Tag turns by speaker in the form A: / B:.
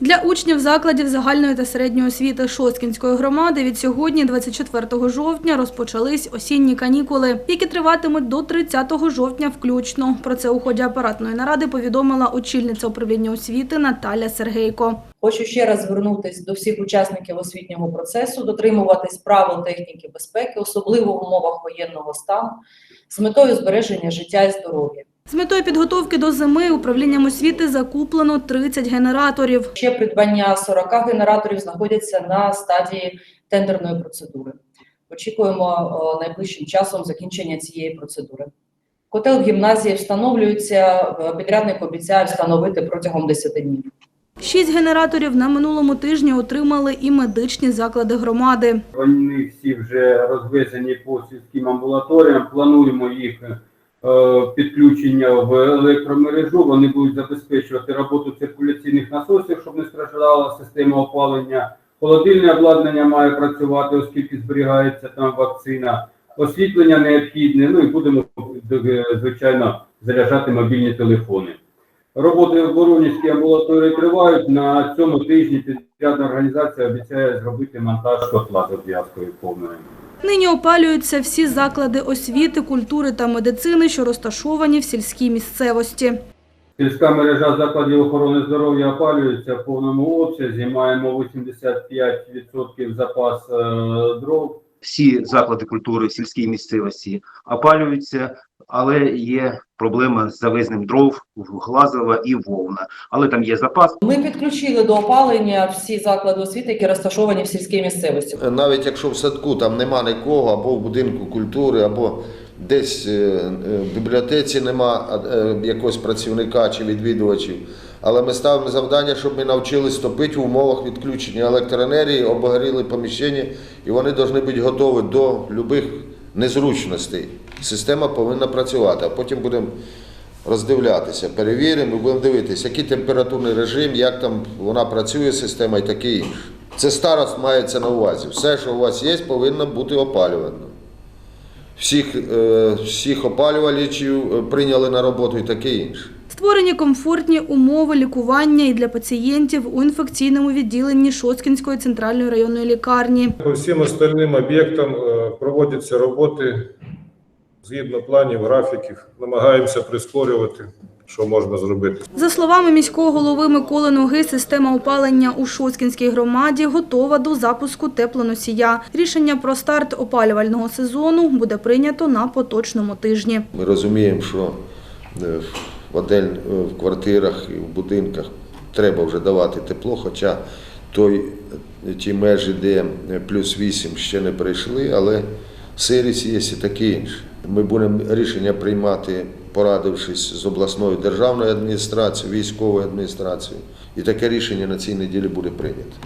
A: Для учнів закладів загальної та середньої освіти Шосткінської громади від сьогодні, 24 жовтня, розпочались осінні канікули, які триватимуть до 30 жовтня включно. Про це у ході апаратної наради повідомила очільниця управління освіти Наталя Сергейко.
B: Хочу ще раз звернутися до всіх учасників освітнього процесу, дотримуватись правил техніки безпеки, особливо в умовах воєнного стану, з метою збереження життя і здоров'я.
A: З метою підготовки до зими управлінням освіти закуплено 30 генераторів.
B: Ще придбання 40 генераторів знаходяться на стадії тендерної процедури. Очікуємо найближчим часом закінчення цієї процедури. Котел в гімназії встановлюється, підрядник обіцяє встановити протягом 10 днів.
A: Шість генераторів на минулому тижні отримали і медичні заклади громади.
C: Вони всі вже розвезені по сільським амбулаторіям. Плануємо їх підключення в електромережу. Вони будуть забезпечувати роботу циркуляційних насосів, щоб не страждала система опалення. Холодильне обладнання має працювати, оскільки зберігається там вакцина. Освітлення необхідне. Ну і будемо е, звичайно заряджати мобільні телефони. Роботи в Воронівській амбулаторії тривають. На цьому тижні підрядна організація обіцяє зробити монтаж котла з обв'язкою повною.
A: Нині опалюються всі заклади освіти, культури та медицини, що розташовані в сільській місцевості.
C: Сільська мережа закладів охорони здоров'я опалюється в повному обсязі. Маємо 85% запас е, дров.
D: Всі заклади культури в сільській місцевості опалюються, але є проблема з завезним дров в Глазова і Вовна. Але там є запас.
B: Ми підключили до опалення всі заклади освіти, які розташовані в сільській місцевості.
E: Навіть якщо в садку там нема нікого, або в будинку культури, або десь е, е, в бібліотеці нема е, якогось працівника чи відвідувачів. Але ми ставимо завдання, щоб ми навчились топити в умовах відключення електроенергії, обогріли поміщення, і вони повинні бути готові до будь-яких незручностей. Система повинна працювати, а потім будемо роздивлятися, перевіримо будемо дивитися, який температурний режим, як там вона працює, система і таке інше. Це старост мається на увазі. Все, що у вас є, повинно бути опалювано. Всіх, е, всіх опалювачів е, прийняли на роботу і таке інше.
A: Створені комфортні умови лікування і для пацієнтів у інфекційному відділенні Шоцкінської центральної районної лікарні.
F: По всім остальним об'єктам е, проводяться роботи згідно планів, графіків. Намагаємося прискорювати, що можна зробити.
A: За словами міського голови Миколи Ноги, система опалення у Шоцкінській громаді готова до запуску теплоносія. Рішення про старт опалювального сезону буде прийнято на поточному тижні.
E: Ми розуміємо, що е, в одель, е, в квартирах і в будинках треба вже давати тепло, хоча той, ті межі, де плюс 8 ще не прийшли, але сирість є і таке інше. Ми будемо рішення приймати, порадившись з обласною державною адміністрацією, військовою адміністрацією. І таке рішення на цій неділі буде прийнято.